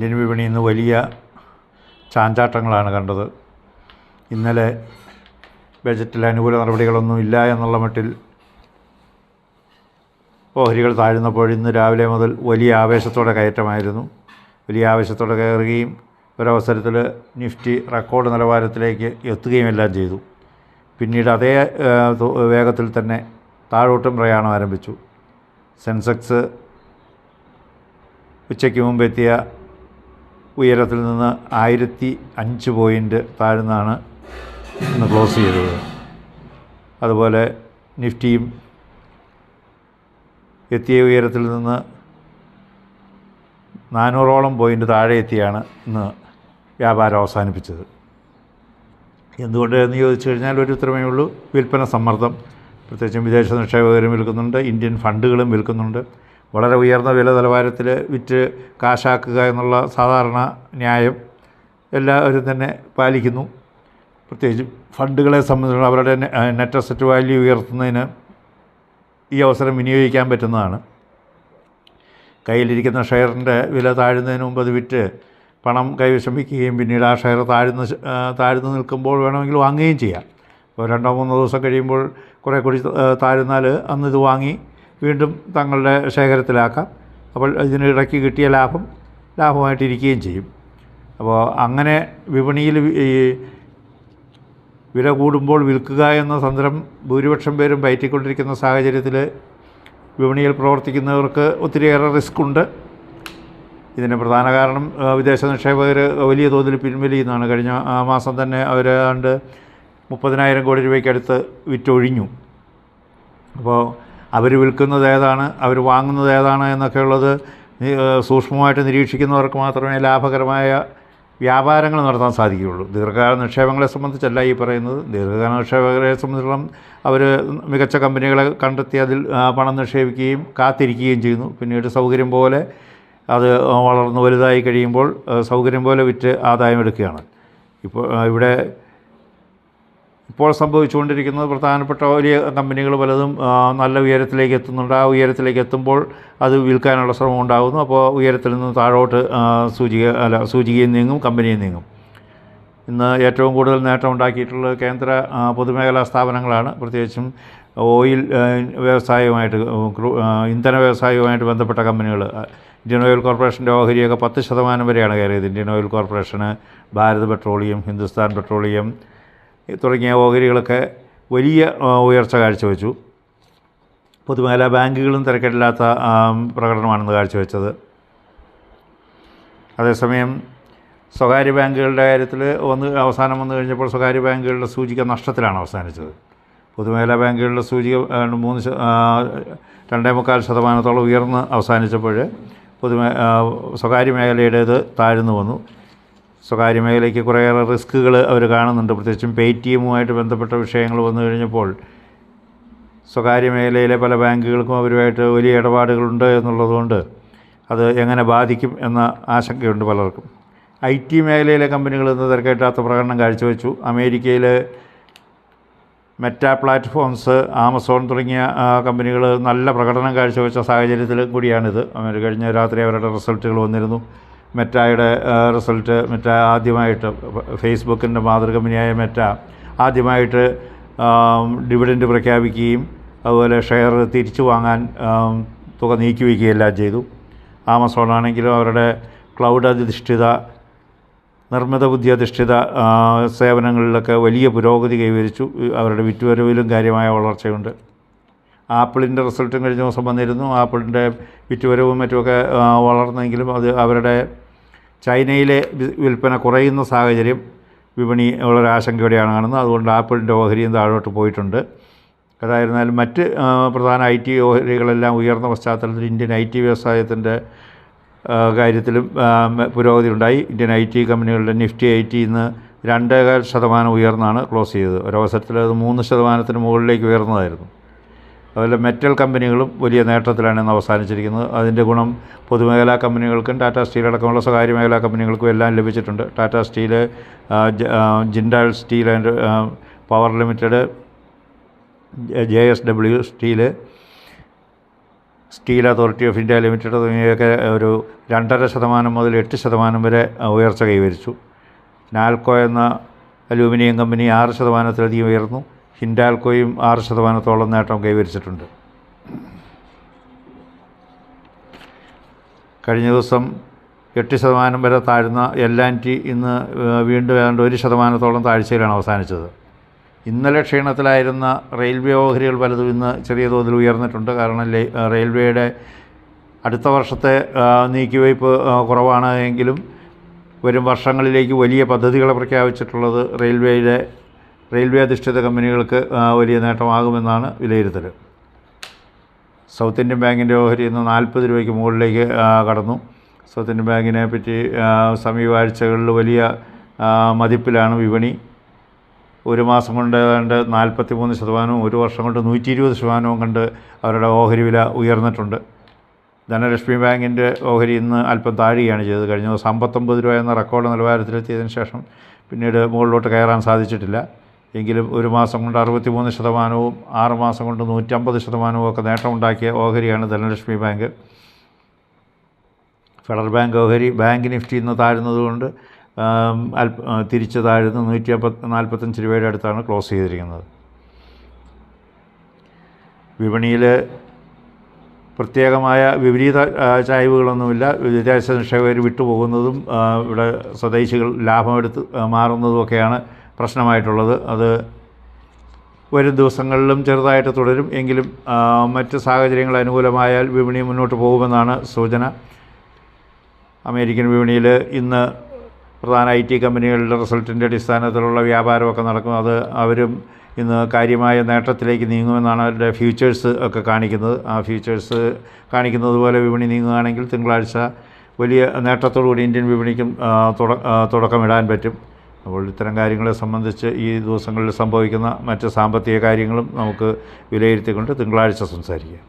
Indian വിപണി ഇന്ന് വലിയ ചാഞ്ചാട്ടങ്ങളാണ് കണ്ടത്. ഇന്നലെ ബജറ്റിൽ അനുകൂല നടപടികളൊന്നും ഇല്ല എന്നുള്ള മട്ടിൽ ഓഹരികൾ താഴ്ന്നപ്പോൾ ഇന്ന് രാവിലെ മുതൽ വലിയ ആവേശത്തോടെ കയറ്റമായിരുന്നു. വലിയ ആവേശത്തോടെ കയറുകയും ഒരവസരത്തിൽ നിഫ്റ്റി റെക്കോർഡ് നിലവാരത്തിലേക്ക് എത്തുകയും എല്ലാം ചെയ്തു. പിന്നീട് അതേ വേഗത്തിൽ തന്നെ താഴോട്ടും പ്രയാണം ആരംഭിച്ചു. സെൻസെക്സ് ഉച്ചയ്ക്ക് മുമ്പ് എത്തിയ ഉയരത്തിൽ നിന്ന് ആയിരത്തി അഞ്ച് പോയിന്റ് താഴ്ന്നാണ് ഇന്ന് ക്ലോസ് ചെയ്തത്. അതുപോലെ നിഫ്റ്റിയും എത്തിയ ഉയരത്തിൽ നിന്ന് നാനൂറോളം പോയിന്റ് താഴെ എത്തിയാണ് ഇന്ന് വ്യാപാരം അവസാനിപ്പിച്ചത്. എന്തുകൊണ്ട് എന്ന് ചോദിച്ചു കഴിഞ്ഞാൽ ഒരു ഉത്തരമേ ഉള്ളൂ. വിൽപ്പന സമ്മർദ്ദം. പ്രത്യേകിച്ചും വിദേശ നിക്ഷേപകരും വിൽക്കുന്നുണ്ട്. ഇന്ത്യൻ ഫണ്ടുകളും വിൽക്കുന്നുണ്ട്. വളരെ ഉയർന്ന വില നിലവാരത്തിൽ വിറ്റ് കാശാക്കുക എന്നുള്ള സാധാരണ ന്യായം എല്ലാവരും തന്നെ പാലിക്കുന്നു. പ്രത്യേകിച്ച് ഫണ്ടുകളെ സംബന്ധിച്ചുള്ള അവരുടെ നെറ്റ് അസറ്റ് വാല്യൂ ഉയർത്തുന്നതിന് ഈ അവസരം വിനിയോഗിക്കാൻ പറ്റുന്നതാണ്. കയ്യിലിരിക്കുന്ന ഷെയറിന്റെ വില താഴുന്നതിന് മുമ്പ് അത് വിറ്റ് പണം കൈവശം വയ്ക്കുകയും പിന്നീട് ആ ഷെയർ താഴ്ന്ന് താഴ്ന്ന് നിൽക്കുമ്പോൾ വേണമെങ്കിൽ വാങ്ങുകയും ചെയ്യാം. ഇപ്പോൾ രണ്ടോ മൂന്നോ ദിവസം കഴിയുമ്പോൾ കുറേ കൂടി താഴ്ന്നാൽ അന്ന് ഇത് വാങ്ങി വീണ്ടും തങ്ങളുടെ ശേഖരത്തിലാക്കാം. അപ്പോൾ ഇതിനിടയ്ക്ക് കിട്ടിയ ലാഭം ലാഭമായിട്ടിരിക്കുകയും ചെയ്യും. അപ്പോൾ അങ്ങനെ വിപണിയിൽ ഈ വില കൂടുമ്പോൾ വിൽക്കുക എന്ന തന്ത്രം ഭൂരിപക്ഷം പേരും പയറ്റിക്കൊണ്ടിരിക്കുന്ന സാഹചര്യത്തിൽ വിപണിയിൽ പ്രവർത്തിക്കുന്നവർക്ക് ഒത്തിരിയേറെ റിസ്ക് ഉണ്ട്. ഇതിന് പ്രധാന കാരണം വിദേശ നിക്ഷേപകർ വലിയ തോതിൽ പിൻവലിയുന്നതാണ്. കഴിഞ്ഞ ആ, മാസം തന്നെ അവർ ഏതാണ്ട് മുപ്പതിനായിരം കോടി രൂപയ്ക്കടുത്ത് വിറ്റൊഴിഞ്ഞു. അപ്പോൾ അവർ വിൽക്കുന്നത് ഏതാണ് അവർ വാങ്ങുന്നത് ഏതാണ് എന്നൊക്കെ ഉള്ളത് സൂക്ഷ്മമായിട്ട് നിരീക്ഷിക്കുന്നവർക്ക് മാത്രമേ ലാഭകരമായ വ്യാപാരങ്ങൾ നടത്താൻ സാധിക്കുകയുള്ളൂ. ദീർഘകാല നിക്ഷേപങ്ങളെ സംബന്ധിച്ചല്ല ഈ പറയുന്നത്. ദീർഘകാല നിക്ഷേപകരെ സംബന്ധിച്ചിടത്തോളം അവർ മികച്ച കമ്പനികളെ കണ്ടെത്തി അതിൽ പണം നിക്ഷേപിക്കുകയും കാത്തിരിക്കുകയും ചെയ്യുന്നു. പിന്നീട് സൗകര്യം പോലെ അത് വളർന്ന് വലുതായി കഴിയുമ്പോൾ സൗകര്യം പോലെ വിറ്റ് ആദായം എടുക്കുകയാണ്. ഇപ്പോൾ ഇവിടെ ഇപ്പോൾ സംഭവിച്ചുകൊണ്ടിരിക്കുന്നത് പ്രധാനപ്പെട്ട വലിയ കമ്പനികൾ പലതും നല്ല ഉയരത്തിലേക്ക് എത്തുന്നുണ്ട്. ആ ഉയരത്തിലേക്ക് എത്തുമ്പോൾ അത് വിൽക്കാനുള്ള ശ്രമം ഉണ്ടാകുന്നു. അപ്പോൾ ഉയരത്തിൽ നിന്ന് താഴോട്ട് സൂചിക അല്ല സൂചികയും നീങ്ങും കമ്പനിയും നീങ്ങും. ഇന്ന് ഏറ്റവും കൂടുതൽ നേട്ടം ഉണ്ടാക്കിയിട്ടുള്ളത് കേന്ദ്ര പൊതുമേഖലാ സ്ഥാപനങ്ങളാണ്. പ്രത്യേകിച്ചും ഓയിൽ വ്യവസായവുമായിട്ട് ഇന്ധന വ്യവസായവുമായിട്ട് ബന്ധപ്പെട്ട കമ്പനികൾ. ഇന്ത്യൻ ഓയിൽ കോർപ്പറേഷന്റെ ഓഹരിയൊക്കെ പത്ത് ശതമാനം വരെയാണ് കയറിയത്. ഇന്ത്യൻ ഓയിൽ കോർപ്പറേഷന് ഭാരത് പെട്രോളിയം ഹിന്ദുസ്ഥാൻ പെട്രോളിയം തുടങ്ങിയ ഓഹരികളൊക്കെ വലിയ ഉയർച്ച കാഴ്ചവെച്ചു. പൊതുമേഖലാ ബാങ്കുകളും തിരക്കേടില്ലാത്ത പ്രകടനമാണെന്ന് കാഴ്ചവെച്ചത്. അതേസമയം സ്വകാര്യ ബാങ്കുകളുടെ കാര്യത്തിൽ വന്ന് അവസാനം വന്നു കഴിഞ്ഞപ്പോൾ സ്വകാര്യ ബാങ്കുകളുടെ സൂചിക നഷ്ടത്തിലാണ് അവസാനിച്ചത്. പൊതുമേഖലാ ബാങ്കുകളുടെ സൂചിക മൂന്ന് രണ്ടേ മുക്കാൽ ശതമാനത്തോളം ഉയർന്ന് അവസാനിച്ചപ്പോൾ പൊതുമേ സ്വകാര്യ മേഖലയുടേത് താഴ്ന്നു വന്നു. സ്വകാര്യ മേഖലയ്ക്ക് കുറേയേറെ റിസ്ക്കുകൾ അവർ കാണുന്നുണ്ട്. പ്രത്യേകിച്ചും പേ ടി എമ്മുമായിട്ട് ബന്ധപ്പെട്ട വിഷയങ്ങൾ വന്നു കഴിഞ്ഞപ്പോൾ സ്വകാര്യ മേഖലയിലെ പല ബാങ്കുകൾക്കും അവരുമായിട്ട് വലിയ ഇടപാടുകളുണ്ട് എന്നുള്ളതുകൊണ്ട് അത് എങ്ങനെ ബാധിക്കും എന്ന ആശങ്കയുണ്ട് പലർക്കും. ഐ ടി മേഖലയിലെ കമ്പനികൾ ഇന്ന് തിരക്കേറ്റാത്ത പ്രകടനം കാഴ്ചവെച്ചു. അമേരിക്കയിൽ മെറ്റ പ്ലാറ്റ്ഫോംസ് ആമസോൺ തുടങ്ങിയ കമ്പനികൾ നല്ല പ്രകടനം കാഴ്ചവെച്ച സാഹചര്യത്തിൽ കൂടിയാണിത്. കഴിഞ്ഞ രാത്രി അവരുടെ റിസൾട്ടുകൾ വന്നിരുന്നു. മെറ്റായുടെ റിസൾട്ട് മെറ്റ ആദ്യമായിട്ട് ഫേസ്ബുക്കിന്റെ മാതൃകമ്പനിയായ മെറ്റ ആദ്യമായിട്ട് ഡിവിഡൻഡ് പ്രഖ്യാപിക്കുകയും അതുപോലെ ഷെയർ തിരിച്ചു വാങ്ങാൻ തുക നീക്കി വയ്ക്കുകയെല്ലാം ചെയ്തു. ആമസോൺ ആണെങ്കിലും അവരുടെ ക്ലൗഡ് അധിഷ്ഠിത നിർമ്മിത ബുദ്ധി അധിഷ്ഠിത സേവനങ്ങളിലൊക്കെ വലിയ പുരോഗതി കൈവരിച്ചു. അവരുടെ വിറ്റുവരവിലും കാര്യമായ വളർച്ചയുണ്ട്. ആപ്പിളിന്റെ റിസൾട്ടും കഴിഞ്ഞ ദിവസം വന്നിരുന്നു. ആപ്പിളിന്റെ വിറ്റുവരവും മറ്റുമൊക്കെ വളർന്നെങ്കിലും അത് അവരുടെ ചൈനയിലെ വിൽപ്പന കുറയുന്ന സാഹചര്യം വിപണി വളരെ ആശങ്കയോടെയാണ് കാണുന്നത്. അതുകൊണ്ട് ആപ്പിളിന്റെ ഓഹരിയും താഴോട്ട് പോയിട്ടുണ്ട്. അതായിരുന്നാലും മറ്റ് പ്രധാന ഐ ടി ഓഹരികളെല്ലാം ഉയർന്ന പശ്ചാത്തലത്തിൽ ഇന്ത്യൻ ഐ ടി വ്യവസായത്തിന്റെ കാര്യത്തിലും പുരോഗതി ഉണ്ടായി. ഇന്ത്യൻ ഐ ടി കമ്പനികളുടെ നിഫ്റ്റി ഐ ടി ഇന്ന് രണ്ടേകാൽ ശതമാനം ഉയർന്നാണ് ക്ലോസ് ചെയ്തത്. ഒരവസരത്തിൽ അത് മൂന്ന് ശതമാനത്തിന് മുകളിലേക്ക് ഉയർന്നതായിരുന്നു. അതുപോലെ മെറ്റൽ കമ്പനികളും വലിയ നേട്ടത്തിലാണ് ഇന്ന് അവസാനിച്ചിരിക്കുന്നത്. അതിന്റെ ഗുണം പൊതുമേഖലാ കമ്പനികൾക്കും ടാറ്റ സ്റ്റീൽ അടക്കമുള്ള സ്വകാര്യ മേഖലാ കമ്പനികൾക്കും എല്ലാം ലഭിച്ചിട്ടുണ്ട്. Tata steel Jindal steel and power limited J S W steel steel authority of India limited തുടങ്ങിയൊക്കെ ഒരു രണ്ടര ശതമാനം മുതൽ എട്ട് ശതമാനം വരെ ഉയർച്ച കൈവരിച്ചു. നാൽക്കോ എന്ന അലൂമിനിയം കമ്പനി ആറ് ശതമാനത്തിലധികം ഉയർന്നു. ഹിൻഡാൽക്കോയും ആറ് ശതമാനത്തോളം നേട്ടം കൈവരിച്ചിട്ടുണ്ട്. കഴിഞ്ഞ ദിവസം എട്ട് ശതമാനം വരെ താഴ്ന്ന എൽ ആൻഡ് ടി ഇന്ന് വീണ്ടും ഏതാണ്ട് ഒരു ശതമാനത്തോളം താഴ്ചയിലാണ് അവസാനിച്ചത്. ഇന്നലെ ക്ഷീണത്തിലായിരുന്ന റെയിൽവേ ഓഹരികൾ പലതും ഇന്ന് ചെറിയ തോതിൽ ഉയർന്നിട്ടുണ്ട്. കാരണം റെയിൽവേയുടെ അടുത്ത വർഷത്തെ നീക്കിവയ്പ് കുറവാണ് എങ്കിലും വരും വർഷങ്ങളിലേക്ക് വലിയ പദ്ധതികളെ പ്രഖ്യാപിച്ചിട്ടുള്ളത് റെയിൽവേയുടെ റെയിൽവേ അധിഷ്ഠിത കമ്പനികൾക്ക് വലിയ നേട്ടമാകുമെന്നാണ് വിലയിരുത്തൽ. സൗത്ത് ഇന്ത്യൻ ബാങ്കിന്റെ ഓഹരി ഇന്ന് നാൽപ്പത് രൂപയ്ക്ക് മുകളിലേക്ക് കടന്നു. സൗത്ത് ഇന്ത്യൻ ബാങ്കിനെ പറ്റി സമീപ ആഴ്ചകളിൽ വലിയ മതിപ്പിലാണ് വിപണി. ഒരു മാസം കൊണ്ട് ഏതാണ്ട് നാൽപ്പത്തി മൂന്ന് ശതമാനവും ഒരു വർഷം കൊണ്ട് നൂറ്റി ഇരുപത് ശതമാനവും കണ്ട് അവരുടെ ഓഹരി വില ഉയർന്നിട്ടുണ്ട്. ധനലക്ഷ്മി ബാങ്കിന്റെ ഓഹരി ഇന്ന് അല്പം താഴുകയാണ് ചെയ്തത്. കഴിഞ്ഞ ദിവസം അമ്പത്തൊമ്പത് രൂപ എന്ന റെക്കോർഡ് നിലവാരത്തിലെത്തിയതിന് ശേഷം പിന്നീട് മുകളിലോട്ട് കയറാൻ സാധിച്ചിട്ടില്ല. എങ്കിലും ഒരു മാസം കൊണ്ട് അറുപത്തി മൂന്ന് ശതമാനവും ആറ് മാസം കൊണ്ട് നൂറ്റമ്പത് ശതമാനവും ഒക്കെ നേട്ടമുണ്ടാക്കിയ ഓഹരിയാണ് ധനലക്ഷ്മി ബാങ്ക്. ഫെഡറൽ ബാങ്ക് ഓഹരി ബാങ്ക് നിഫ്റ്റി ഇന്ന് താഴുന്നതുകൊണ്ട് അല്പ തിരിച്ച് താഴ്ന്ന് നൂറ്റി അമ്പത്തി നാൽപ്പത്തഞ്ച് രൂപയുടെ അടുത്താണ് ക്ലോസ് ചെയ്തിരിക്കുന്നത്. വിപണിയിൽ പ്രത്യേകമായ വിപരീത ചായ്വുകളൊന്നുമില്ല. വിദേശ നിക്ഷേപകർ വിട്ടുപോകുന്നതും ഇവിടെ സ്വദേശികൾ ലാഭമെടുത്ത് മാറുന്നതുമൊക്കെയാണ് പ്രശ്നമായിട്ടുള്ളത്. അത് വരും ദിവസങ്ങളിലും ചെറുതായിട്ട് തുടരും. എങ്കിലും മറ്റ് സാഹചര്യങ്ങൾ അനുകൂലമായാൽ വിപണി മുന്നോട്ട് പോകുമെന്നാണ് സൂചന. അമേരിക്കൻ വിപണിയിൽ ഇന്ന് പ്രധാന ഐ ടി കമ്പനികളുടെ റിസൾട്ടിന്റെ അടിസ്ഥാനത്തിലുള്ള വ്യാപാരമൊക്കെ നടക്കും. അത് അവരും ഇന്ന് കാര്യമായ നേട്ടത്തിലേക്ക് നീങ്ങുമെന്നാണ് അവരുടെ ഫ്യൂച്ചേഴ്സ് ഒക്കെ കാണിക്കുന്നത്. ആ ഫ്യൂച്ചേഴ്സ് കാണിക്കുന്നത് പോലെ വിപണി നീങ്ങുകയാണെങ്കിൽ തിങ്കളാഴ്ച വലിയ നേട്ടത്തോടുകൂടി ഇന്ത്യൻ വിപണിക്കും തുടക്കമിടാൻ പറ്റും. അപ്പോൾ ഇത്തരം കാര്യങ്ങളെ സംബന്ധിച്ച് ഈ ദിവസങ്ങളിൽ സംഭവിക്കുന്ന മറ്റ് സാമ്പത്തിക കാര്യങ്ങളും നമുക്ക് വിലയിരുത്തിക്കൊണ്ട് തിങ്കളാഴ്ച സംസാരിക്കാം.